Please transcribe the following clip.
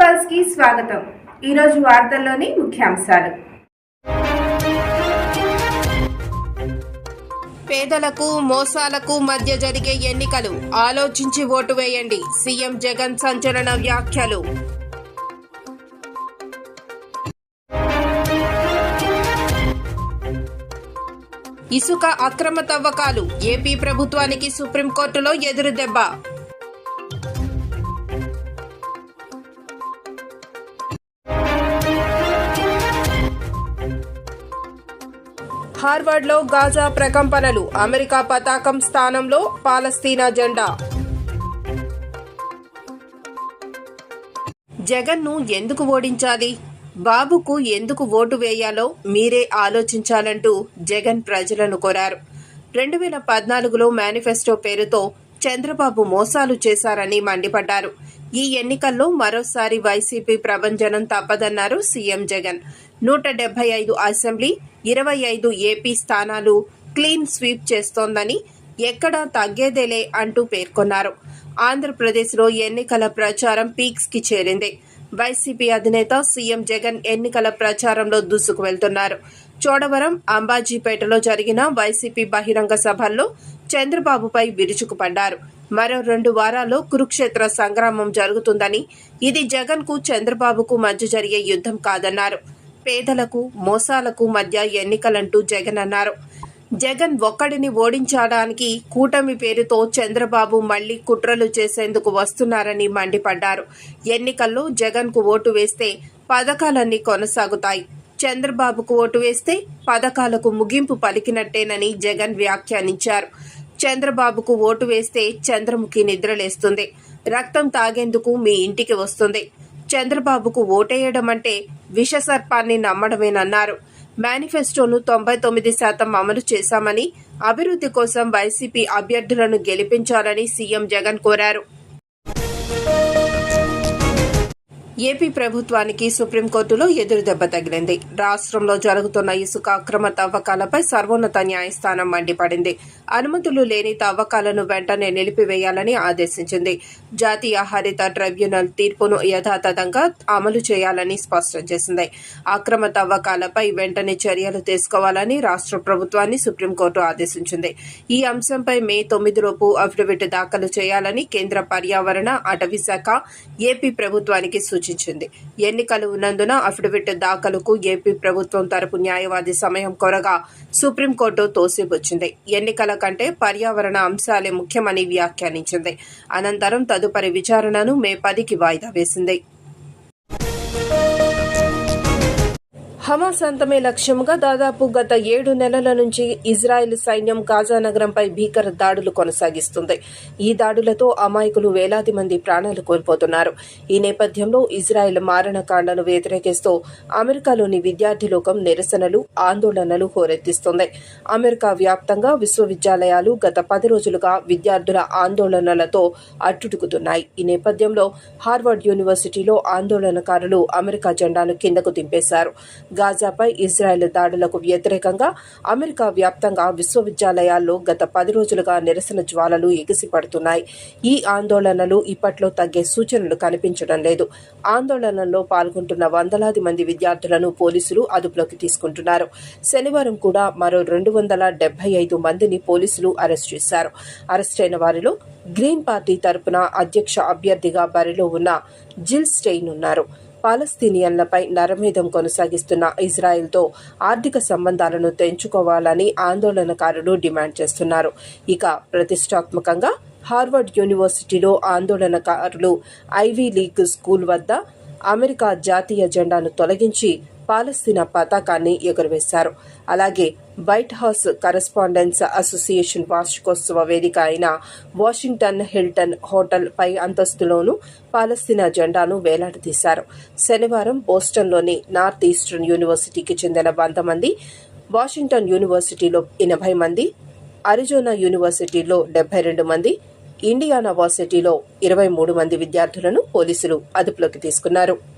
పల్స్కి స్వాగతం. ఈరోజు వార్తల్లోని ముఖ్యాంశాలు. పేదలకు మోసాలకు మధ్య జరిగే ఎన్నికలు. ఆలోచించి ఓటు వేయండి. సీఎం జగన్ సంచలన వ్యాఖ్యలు. ఇసుక అక్రమ తవ్వకాలు. ఏపీ ప్రభుత్వానికి సుప్రీంకోర్టులో ఎదురుదెబ్బ. హార్వర్డ్లో గాజా ప్రకంపనలు అమెరికా పతాకం స్థానంలో పాలస్తీనా జెండా. జగన్ను ఎందుకు ఓడించాలి? బాబుకు ఎందుకు ఓటు వేయాలో మీరే ఆలోచించాలంటూ జగన్ ప్రజలను కోరారు. రెండు వేల పద్నాలుగులో మేనిఫెస్టో పేరుతో చంద్రబాబు మోసాలు చేశారని మండిపడ్డారు. ఈ ఎన్నికల్లో మరోసారి వైసీపీ ప్రభంజనం తప్పదన్నారు సీఎం జగన్. నూట డెబ్బై ఐదు అసెంబ్లీ ఇరవై ఐదు ఏపీ స్థానాలు క్లీన్ స్వీప్ చేస్తోందని ఎక్కడా తగ్గేదేలే అంటూ పేర్కొన్నారు. ఆంధ్రప్రదేశ్లో ఎన్నికల ప్రచారం పీక్స్కి చేరింది. వైసీపీ అధినేత సీఎం జగన్ ఎన్నికల ప్రచారంలో దూసుకు వెళ్తున్నారు చోడవరం అంబాజీపేటలో జరిగిన వైసీపీ బహిరంగ సభల్లో చంద్రబాబుపై విరుచుకుపడ్డారు. మరో రెండు వారాల్లో కురుక్షేత్ర సంగ్రామం జరుగుతుందని ఇది జగన్కు చంద్రబాబుకు మధ్య జరిగే యుద్ధం కాదన్నారు. పేదలకు మోసాలకు మధ్య ఎన్నికలంటూ జగన్ అన్నారు. జగన్ ఒక్కడిని ఓడించడానికి కూటమి పేరుతో చంద్రబాబు మళ్ళీ కుట్రలు చేసేందుకు వస్తున్నారని మండిపడ్డారు. ఎన్నికల్లో జగన్కు ఓటు వేస్తే పథకాలన్నీ కొనసాగుతాయి. చంద్రబాబుకు ఓటు వేస్తే పథకాలకు ముగింపు పలికినట్టేనని జగన్ వ్యాఖ్యానించారు. చంద్రబాబుకు ఓటు వేస్తే చంద్రముఖి నిద్రలేస్తుంది. రక్తం తాగేందుకు మీ ఇంటికి వస్తుంది. చంద్రబాబుకు ఓటేయడం అంటే విషసర్పాన్ని నమ్మడమేనన్నారు. మేనిఫెస్టోను తొంభై తొమ్మిది శాతం అమలు చేశామని అభివృద్ధి కోసం వైసీపీ అభ్యర్థులను గెలిపించాలని సీఎం జగన్ కోరారు. ఏపీ ప్రభుత్వానికి సుప్రీంకోర్టులో ఎదురుదెబ్బ తగిలింది. రాష్ట్రంలో జరుగుతున్న ఇసుక అక్రమ తవ్వకాలపై సర్వోన్నత న్యాయస్థానం మండిపడింది. అనుమతులు లేని తవ్వకాలను వెంటనే నిలిపివేయాలని ఆదేశించింది. జాతీయ హరిత ట్రైబ్యునల్ తీర్పును యథాతథంగా అమలు చేయాలని స్పష్టం చేసింది. అక్రమ తవ్వకాలపై వెంటనే చర్యలు తీసుకోవాలని రాష్ట్ర ప్రభుత్వాన్ని సుప్రీంకోర్టు ఆదేశించింది. ఈ అంశంపై మే తొమ్మిదిలోపు అఫిడవిట్ దాఖలు చేయాలని కేంద్ర పర్యావరణ అటవీ శాఖ ఏపీ ప్రభుత్వానికి సూచించింది ఎన్నికలు ఉన్నందున అఫిడవిట్ దాఖలుకు ఏపీ ప్రభుత్వం తరపు న్యాయవాది సమయం కొరగా సుప్రీంకోర్టు తోసిపుచ్చింది. ఎన్నికల కంటే పర్యావరణ అంశాలే ముఖ్యమని వ్యాఖ్యానించింది. అనంతరం తదుపరి విచారణను మే పదికి వాయిదా వేసింది. హమాస్ అంతమే లక్ష్యంగా దాదాపు గత ఏడు నెలల నుంచి ఇజ్రాయెల్ సైన్యం గాజా నగరంపై భీకర దాడులు కొనసాగిస్తుంది. ఈ దాడులతో అమాయకులు వేలాది మంది ప్రాణాలు కోల్పోతున్నారు. ఈ నేపథ్యంలో ఇజ్రాయెల్ మారణకాండను వ్యతిరేకిస్తూ అమెరికాలోని విద్యార్థి లోకం నిరసనలు ఆందోళనలు హోరెత్తిస్తుంది. అమెరికా వ్యాప్తంగా విశ్వవిద్యాలయాలు గత పది రోజులుగా విద్యార్థుల ఆందోళనలతో అట్టుడుకుతున్నాయి. ఈ నేపథ్యంలో హార్వర్డ్ యూనివర్సిటీలో ఆందోళనకారులు అమెరికా జెండాను కిందకు దింపేశారు. గాజాపై ఇజ్రాయెల్ దాడులకు వ్యతిరేకంగా అమెరికా వ్యాప్తంగా విశ్వవిద్యాలయాల్లో గత పది రోజులుగా నిరసన జ్వాలలు ఎగిసిపడుతున్నాయి. ఈ ఆందోళనలు ఇప్పట్లో తగ్గే సూచనలు కనిపించడం లేదు. ఆందోళనలో పాల్గొంటున్న వందలాది మంది విద్యార్థులను పోలీసులు అదుపులోకి తీసుకుంటున్నారు. శనివారం కూడా మరో రెండు వందల డెబ్బై ఐదు మందిని పోలీసులు అరెస్ట్ చేశారు. అరెస్ట్ అయిన వారిలో గ్రీన్ పార్టీ తరపున అధ్యక్ష అభ్యర్థిగా బరిలో ఉన్న జిల్ స్టెయిన్ ఉన్నారు. పాలస్తీనియన్లపై నరమేధం కొనసాగిస్తున్న ఇజ్రాయెల్తో ఆర్థిక సంబంధాలను తెంచుకోవాలని ఆందోళనకారులు డిమాండ్ చేస్తున్నారు. ఇక ప్రతిష్టాత్మకంగా హార్వర్డ్ యూనివర్సిటీలో ఆందోళనకారులు ఐవీ లీగ్ స్కూల్ వద్ద అమెరికా జాతీయ జెండాను తొలగించి పాలస్తీనా పతాకాన్ని ఎగురవేశారు. అలాగే వైట్ హౌస్ కరెస్పాండెన్స్ అసోసియేషన్ వార్షికోత్సవ వేదిక అయిన వాషింగ్టన్ హిల్టన్ హోటల్ పై అంతస్తులోనూ పాలస్తీనా జెండాను వేలాడదీశారు. శనివారం బోస్టన్లోని నార్త్ ఈస్టర్న్ యూనివర్సిటీకి చెందిన వంద మంది వాషింగ్టన్ యూనివర్సిటీలో ఎనభై మంది అరిజోనా యూనివర్సిటీలో డెబ్బై రెండు మంది ఇండియానా వర్సిటీలో ఇరవై మూడు మంది విద్యార్థులను పోలీసులు అదుపులోకి తీసుకున్నారు.